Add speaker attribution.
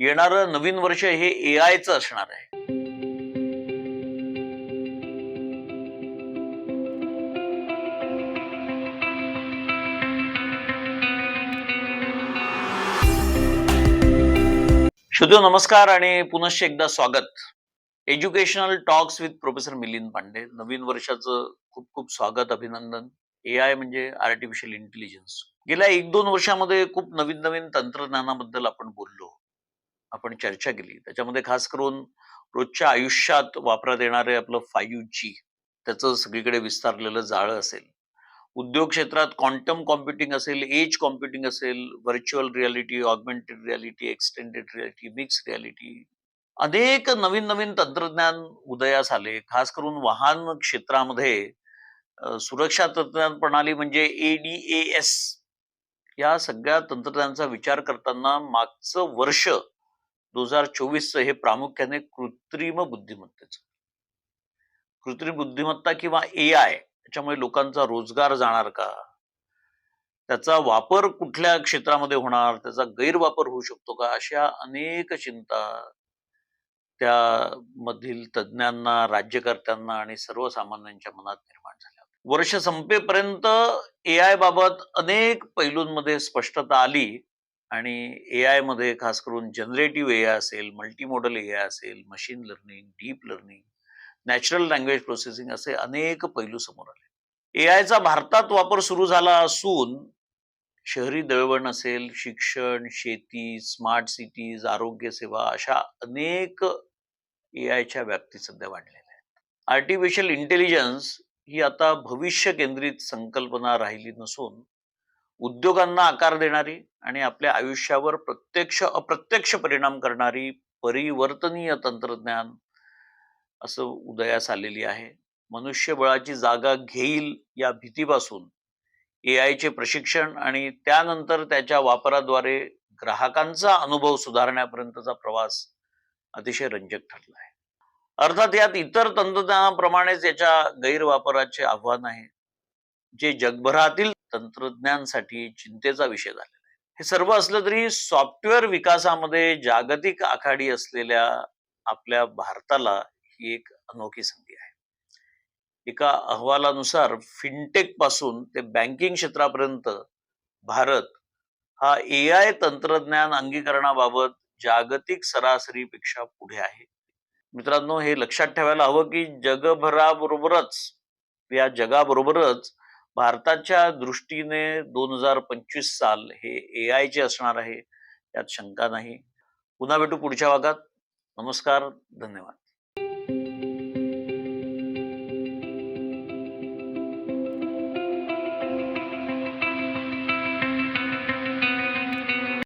Speaker 1: येणारं नवीन वर्ष हे ए आयचं असणार आहे. शुद्ध नमस्कार आणि पुनश्च एकदा स्वागत. Educational talks with professor Milind Pande. नवीन वर्षाचं खूप खूप स्वागत अभिनंदन. ए आय म्हणजे आर्टिफिशियल इंटेलिजन्स गेल्या एक दोन वर्षामध्ये खूप नवीन नवीन तंत्रज्ञानाबद्दल आपण बोललो. आपण चर्चा केली. त्याच्यामध्ये खास करून रोजच्या आयुष्यात वापरात येणारे आपलं फाईव्ह जी त्याचं सगळीकडे विस्तारलेलं जाळं असेल. उद्योग क्षेत्रात क्वांटम कॉम्प्युटिंग असेल एज कॉम्प्युटिंग असेल virtual reality augmented reality extended reality mix reality अनेक नवीन नवीन तंत्रज्ञान उदयास आले. खास करून वाहन क्षेत्रामध्ये सुरक्षा तंत्रज्ञान प्रणाली म्हणजे एडीएएस या सगळ्या तंत्रज्ञानाचा विचार करताना मागचं वर्ष दोन हजार चोवीसचं हे प्रामुख्याने कृत्रिम बुद्धिमत्तेचं. कृत्रिम बुद्धिमत्ता किंवा ए आय त्याच्यामुळे लोकांचा रोजगार जाणार का? त्याचा वापर कुठल्या क्षेत्रामध्ये होणार? त्याचा गैरवापर होऊ शकतो का? अशा अनेक चिंता त्यामधील तज्ज्ञांना राज्यकर्त्यांना आणि सर्वसामान्यांच्या मनात निर्माण झाल्या वर्ष संपेपर्यंत ए आय बाबत अनेक पैलूंमध्ये स्पष्टता आली. आणि ए आयमध्ये खास करून जनरेटिव्ह ए आय असेल मल्टीमॉडल ए आय असेल machine learning deep learning natural language processing असे अनेक पैलू समोर आले. ए आयचा भारतात वापर सुरू झाला असून शहरी दळवण असेल शिक्षण शेती स्मार्ट सिटीज आरोग्य सेवा अशा अनेक ए आयच्या व्याप्ती सध्या वाढलेल्या आहेत. आर्टिफिशियल इंटेलिजन्स ही आता भविष्य केंद्रित संकल्पना राहिली नसून उद्योगांना आकार देणारी आणि आपल्या आयुष्यावर प्रत्यक्ष अप्रत्यक्ष परिणाम करणारी परिवर्तनीय तंत्रज्ञान असं उदयास आलेली आहे. मनुष्यबळाची जागा घेईल या भीतीपासून ए आयचे प्रशिक्षण आणि त्यानंतर त्याच्या वापराद्वारे ग्राहकांचा अनुभव सुधारण्यापर्यंतचा प्रवास अतिशय रंजक ठरला आहे. अर्थात यात इतर तंत्रज्ञानाप्रमाणेच याच्या गैरवापराचे आव्हान आहे. जे जगभरातील तंत्रज्ञानसाठी चिंतेचा विषय झालेला आहे. हे सर्व असलं तरी सॉफ्टवेअर विकासामध्ये जागतिक आखाडी असलेल्या आपल्या भारताला ही एक अनोखी संधी आहे. एका अहवालानुसार फिनटेकपासून ते बँकिंग क्षेत्रापर्यंत भारत हा ए आय तंत्रज्ञान अंगीकरणाबाबत जागतिक सरासरीपेक्षा पुढे आहे. मित्रांनो हे लक्षात ठेवायला हवं की जगभराबरोबरच या जगाबरोबरच भारताच्या दृष्टीने दोन हजार पंचवीस साल हे ए आयचे असणार आहे यात शंका नाही. पुन्हा भेटू पुढच्या भागात. नमस्कार धन्यवाद.